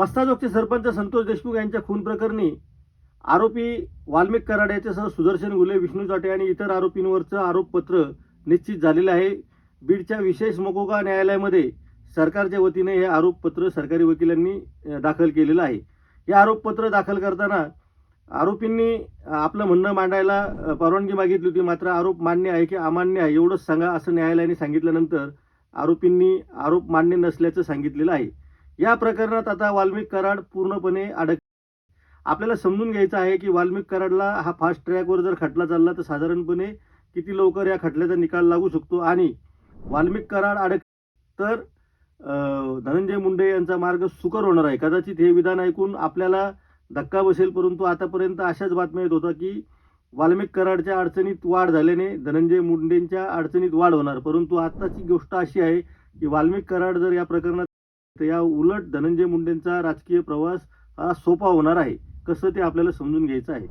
मस्ताजोगचे सरपंच संतोष देशमुख यांच्या खून प्रकरणी आरोपी वाल्मिक कराड सह सुदर्शन गुले विष्णू चाटे आणि इतर आरोपींवरचं आरोपपत्र निश्चित झालेलं आहे. बीडच्या विशेष मकोका न्यायालयामध्ये सरकारच्या वतीने हे आरोपपत्र सरकारी वकिलांनी दाखल केलेलं आहे. हे आरोपपत्र दाखल करताना आरोपींनी आपलं म्हणणं मांडायला परवानगी मागितली होती. मात्र आरोप मान्य आहे की अमान्य आहे एवढंच सांगा असं न्यायालयाने सांगितल्यानंतर आरोपींनी आरोप मान्य नसल्याचं सांगितलेलं आहे. या प्रकरणात आता वाल्मिक कराड पूर्णपणे अडक आपल्याला समजून घ्यायचं आहे की वाल्मिक कराडला हा फास्ट ट्रॅकवर जर खटला चालला तर साधारणपणे किती लवकर या खटल्याचा निकाल लागू शकतो? आणि वाल्मिक कराड अडक तर धनंजय मुंडे यांचा मार्ग सुकर होणार आहे. कदाचित हे विधान ऐकून आपल्याला धक्का बसेल परंतु आतापर्यंत अशाच बातम्या येत होता की वाल्मिक कराडच्या अडचणीत वाढ झाल्याने धनंजय मुंडेंच्या अडचणीत वाढ होणार. परंतु आत्ताची गोष्ट अशी आहे की वाल्मिक कराड जर या प्रकरणात तर या उलट धनंजय मुंडेंचा राजकीय प्रवास हा सोपा होणार आहे. कसं ते आपल्याला समजून घ्यायचं आहे?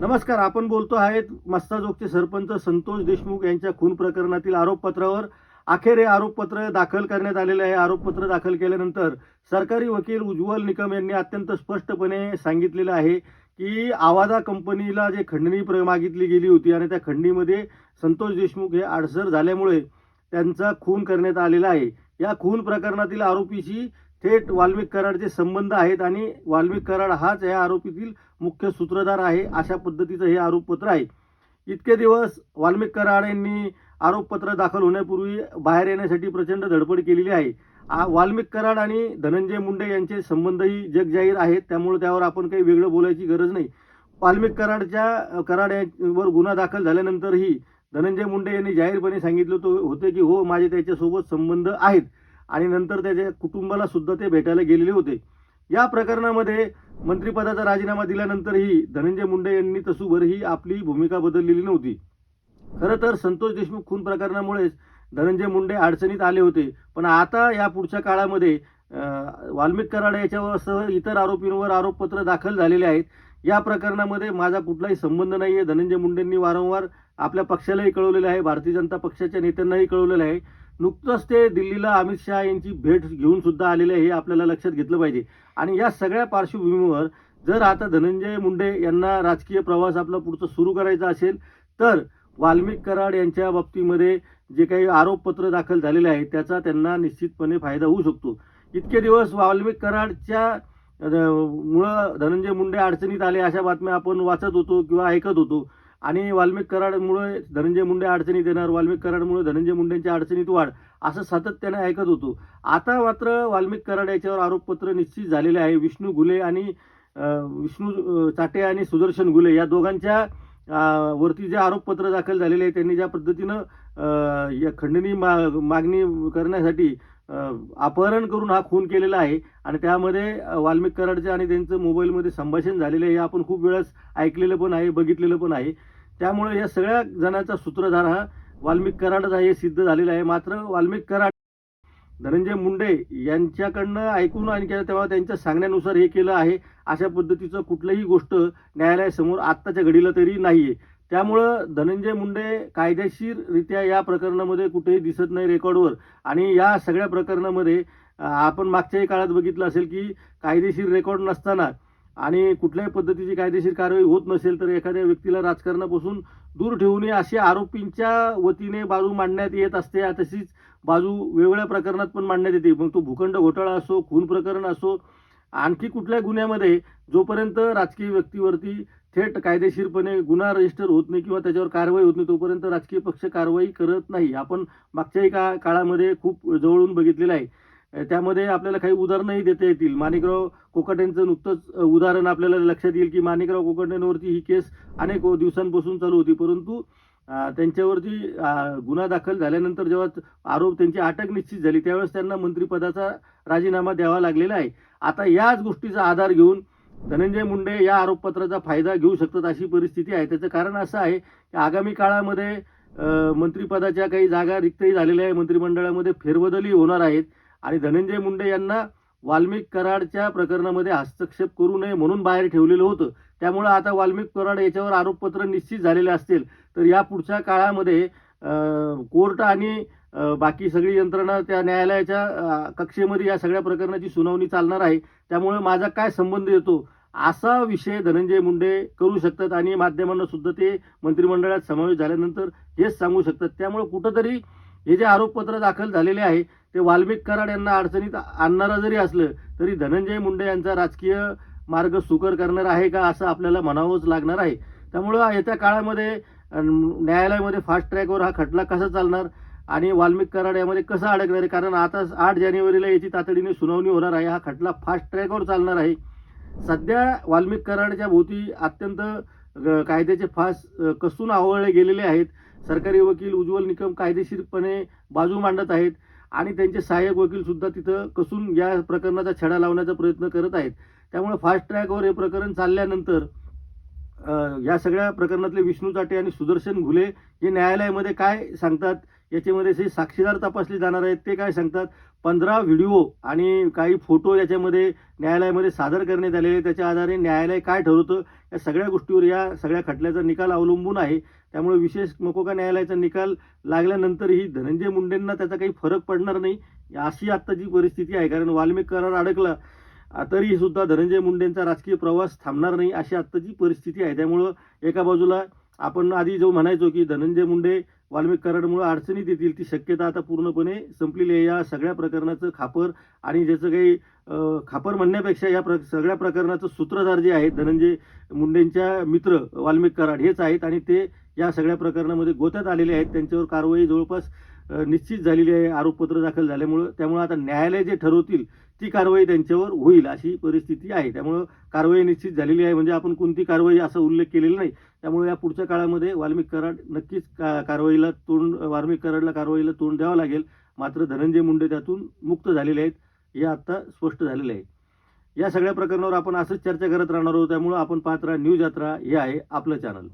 नमस्कार आपण बोलतो आहेत मस्ताजोगचे सरपंच संतोष देशमुख यांच्या खून प्रकरणातील आरोपपत्रावर. अखेर हे आरोपपत्र दाखल करण्यात आलेले आहे. आरोपपत्र दाखल केल्यानंतर सरकारी वकील उज्ज्वल निकम यांनी अत्यंत स्पष्टपणे सांगितलेलं आहे की आवाजा कंपनीला जे खंडणी प्र मागितली गेली होती आणि त्या खंडणीमध्ये संतोष देशमुख हे आडसर झाल्यामुळे त्यांचा खून करण्यात आलेला आहे. या खून प्रकरणातील आरोपीशी थेट वाल्मिक कराडचे संबंध आहेत आणि वाल्मिक कराड हाच या आरोपीतील मुख्य सूत्रधार आहे अशा पद्धतीचं हे आरोपपत्र आहे. इतके दिवस वाल्मिक कराड यांनी आरोपपत्र दाखल होण्यापूर्वी बाहेर येण्यासाठी प्रचंड धडपड केलेली आहे. वाल्मिक कराड आणि धनंजय मुंडे यांचे संबंधही जगजाहीर आहेत. त्यामुळे त्यावर आपण काही वेगळं बोलायची गरज नाही. वाल्मिक कराडच्या कराड यांवर गुन्हा दाखल झाल्यानंतरही धनंजय मुंडे यांनी जाहीरपणे सांगितलं होतं होते की हो माझे त्याच्यासोबत संबंध आहेत. आणि नंतर त्याच्या कुटुंबाला सुद्धा ते भेटायला गेलेले होते. या प्रकरणामध्ये मंत्रिपदाचा राजीनामा दिल्यानंतरही धनंजय मुंडे यांनी तसूभरही आपली भूमिका बदललेली नव्हती. खरं तर संतोष देशमुख खून प्रकरणामुळेच धनंजय मुंडे अडचणीत आले होते. पण आता या पुढच्या काळामध्ये वाल्मिक कराड याच्यासह इतर आरोपींवर आरोपपत्र दाखल झालेले आहेत. या प्रकरणामध्ये माझा कुठलाही संबंध नाही आहे धनंजय मुंडेंनी वारंवार आपल्या पक्षालाही कळवलेलं आहे. भारतीय जनता पक्षाच्या नेत्यांनाही कळवलेलं आहे. नुकतंच ते दिल्लीला अमित शहा यांची भेट घेऊन सुद्धा आलेले आहे हे आपल्याला लक्षात घेतलं पाहिजे. आणि या सगळ्या पार्श्वभूमीवर जर आता धनंजय मुंडे यांना राजकीय प्रवास आपला पुढचा सुरू करायचा असेल तर वाल्मिक कराड यांच्या बाबतीमध्ये जे काही आरोपपत्र दाखल झालेले आहे त्याचा त्यांना निश्चितपणे फायदा होऊ शकतो. इतके दिवस वाल्मिक कराडच्या मुळं धनंजय मुंडे अडचणीत आले अशा बातम्या आपण वाचत होतो किंवा ऐकत होतो. आणि वाल्मिक कराडमुळे धनंजय मुंडे अडचणीत येणार वाल्मिक कराडमुळे धनंजय मुंडेंच्या अडचणीत वाढ असं सातत्याने ऐकत होतो. आता मात्र वाल्मिक कराड याच्यावर आरोपपत्र निश्चित झालेले आहे. विष्णू घुले आणि विष्णू चाटे आणि सुदर्शन घुले या दोघांच्या वरती जे आरोपपत्र दाखल झालेले आहे त्यांनी ज्या पद्धतीनं या खंडणी मा मागणी करण्यासाठी अपहरण करून हा खून केलेला आहे आणि त्यामध्ये वाल्मिक कराडचे आणि त्यांचं मोबाईलमध्ये संभाषण झालेलं आहे हे आपण खूप वेळेस ऐकलेलं पण आहे बघितलेलं पण आहे. त्यामुळे या सगळ्या जणांचा सूत्रधार हा वाल्मिक कराडच आहे हे सिद्ध झालेलं आहे. मात्र वाल्मिक कराड धनंजय मुंडे यांच्याकडनं ऐकून आणि तेव्हा त्यांच्या सांगण्यानुसार हे केलं आहे. अशा पद्धतीचं कुठलंही गोष्ट न्यायालयासमोर आत्ताच्या घडीला तरी नाही आहे त्यामुळं धनंजय मुंडे कायदेशीररित्या या प्रकरणामध्ये कुठेही दिसत नाही रेकॉर्डवर. आणि या सगळ्या प्रकरणामध्ये आपण मागच्याही काळात बघितलं असेल की कायदेशीर रेकॉर्ड नसताना आणि कुठल्याही पद्धतीची कायदेशीर कारवाई होत नसेल तर एखाद्या व्यक्तीला राजकारणापासून दूर ठेवणे अशी आरोपींच्या वतीने बाजू मांडण्यात येत असते. तशीच बाजू वेगवेगळ्या प्रकरणात पण मांडण्यात येते. मग तो भूखंड घोटाळा असो खून प्रकरण असो आणखी कुठल्या गुन्ह्यामध्ये जोपर्यंत राजकीय व्यक्तीवरती थेट कायदेशीरपणे गुन्हा रजिस्टर होत नाही किंवा त्याच्यावर कारवाई होत नाही तोपर्यंत राजकीय पक्ष कारवाई करत नाही. आपण मागच्याही का काळामध्ये खूप जवळून बघितलेलं आहे. त्यामध्ये आपल्याला काही उदाहरणंही देता येतील. माणिकराव कोकाट्यांचं नुकतंच उदाहरण आपल्याला लक्षात येईल की माणिकराव कोकाट्यांवरती ही केस अनेक दिवसांपासून चालू होती. परंतु त्यांच्यावरती गुन्हा दाखल झाल्यानंतर जेव्हा आरोप त्यांची अटक निश्चित झाली त्यावेळेस त्यांना मंत्रिपदाचा राजीनामा द्यावा लागलेला आहे. आता याच गोष्टीचा आधार घेऊन धनंजय मुंडे या आरोपपत्राचा फायदा घेऊ शकतात अशी परिस्थिती आहे. त्याचं कारण असं आहे की आगामी काळामध्ये मंत्रिपदाच्या काही जागा रिक्तही झालेल्या आहे. मंत्रिमंडळामध्ये फेरबदलही होणार आहेत. आणि धनंजय मुंडे यांना वाल्मिक कराडच्या प्रकरणामध्ये हस्तक्षेप करू नये म्हणून बाहेर ठेवलेलं होतं. त्यामुळं आता वाल्मिक कराड याच्यावर आरोपपत्र निश्चित झालेले असतील. तर या पुढच्या काळामध्ये कोर्ट आणि बाकी सगळी यंत्रणा त्या न्यायालयाच्या कक्षेमध्ये या सगळ्या प्रकरणाची सुनावणी चालणार आहे. त्यामुळे माझा काय संबंध येतो? असा विषय धनंजय मुंडे करू शकतात आणि माध्यमांना सुद्धा ते मंत्रिमंडळात समावेश झाल्यानंतर हेच सांगू शकतात. त्यामुळे कुठंतरी हे जे आरोपपत्र दाखल झालेले आहे ते वाल्मिक कराड यांना अडचणीत आणणारा जरी असलं तरी धनंजय मुंडे यांचा राजकीय मार्ग सुकर करणार आहे का असं आपल्याला म्हणावंच लागणार आहे. त्यामुळं येत्या काळामध्ये न्यायालयामध्ये फास्ट ट्रॅकवर हा खटला कसा चालणार आणि वाल्मिक कराड यामध्ये कसा अडकणार आहे? कारण आता आठ जानेवारीला याची तातडीने सुनावणी होणार आहे. हा खटला फास्ट ट्रॅकवर चालणार आहे. सध्या वाल्मिक कराडच्या भोवती अत्यंत कायद्याचे फास कसून आवळले गेलेले आहेत. सरकारी वकील उज्ज्वल निकम कायदेशीरपणे बाजू मांडत आहेत. आणि त्यांचे सहाय्यक वकील सुद्धा तिथं कसून या प्रकरणाचा छडा लावण्याचा प्रयत्न करत आहेत. त्यामुळे फास्ट ट्रॅकवर हे प्रकरण चालल्यानंतर या सगळ्या प्रकरणातले विष्णू चाटे आणि सुदर्शन घुले हे न्यायालयामध्ये काय सांगतात? याच्यामध्ये जे साक्षीदार तपासले जाणार आहेत ते काय सांगतात? पंधरा व्हिडिओ आणि काही फोटो याच्यामध्ये न्यायालयामध्ये सादर करण्यात आलेले त्याच्या आधारे न्यायालय काय ठरवतं? या सगळ्या गोष्टीवर या सगळ्या खटल्याचा निकाल अवलंबून आहे. त्यामुळे विशेष मकोका न्यायालयाचा निकाल लागल्यानंतरही धनंजय मुंडेंना त्याचा काही फरक पडणार नाही. अशी आत्ताची परिस्थिती आहे कारण वाल्मिक करार अडकला तरी सुद्धा धनंजय मुंडेंचा राजकीय प्रवास थांबणार नाही अशी आत्ताची परिस्थिती आहे. त्यामुळं एका बाजूला आपण आधी जो म्हणायचो की धनंजय मुंडे वाल्मिक कराडमुळे अडचणीत येतील ती शक्यता आता पूर्णपणे संपलेली आहे. या सगळ्या प्रकरणाचं खापर आणि ज्याचं काही खापर म्हणण्यापेक्षा या प्र सगळ्या प्रकरणाचं सूत्रधार जे आहेत धनंजय मुंडेंच्या मित्र वाल्मिक कराड हेच आहेत आणि ते या सगळ्या प्रकरणामध्ये गोत्यात आलेले आहेत. त्यांच्यावर कारवाई जवळपास निश्चित झालेली आहे आरोपपत्र दाखल झाल्यामुळं त्यामुळं आता न्यायालय जे ठरवतील ती कारवाई त्यांच्यावर होईल अशी परिस्थिती आहे. त्यामुळं कारवाई निश्चित झालेली आहे म्हणजे आपण कोणती कारवाई असा उल्लेख केलेला नाही. त्यामुळे या पुढच्या काळामध्ये वाल्मिक कराड नक्कीच का कारवाईला तोंड वाल्मिक कराडला कारवाईला तोंड द्यावं लागेल. मात्र धनंजय मुंडे त्यातून मुक्त झालेले आहेत हे आत्ता स्पष्ट झालेलं आहे. या सगळ्या प्रकरणावर आपण असंच चर्चा करत राहणार आहोत त्यामुळं आपण पाहत राहा न्यूज यात्रा हे आहे आपलं चॅनल.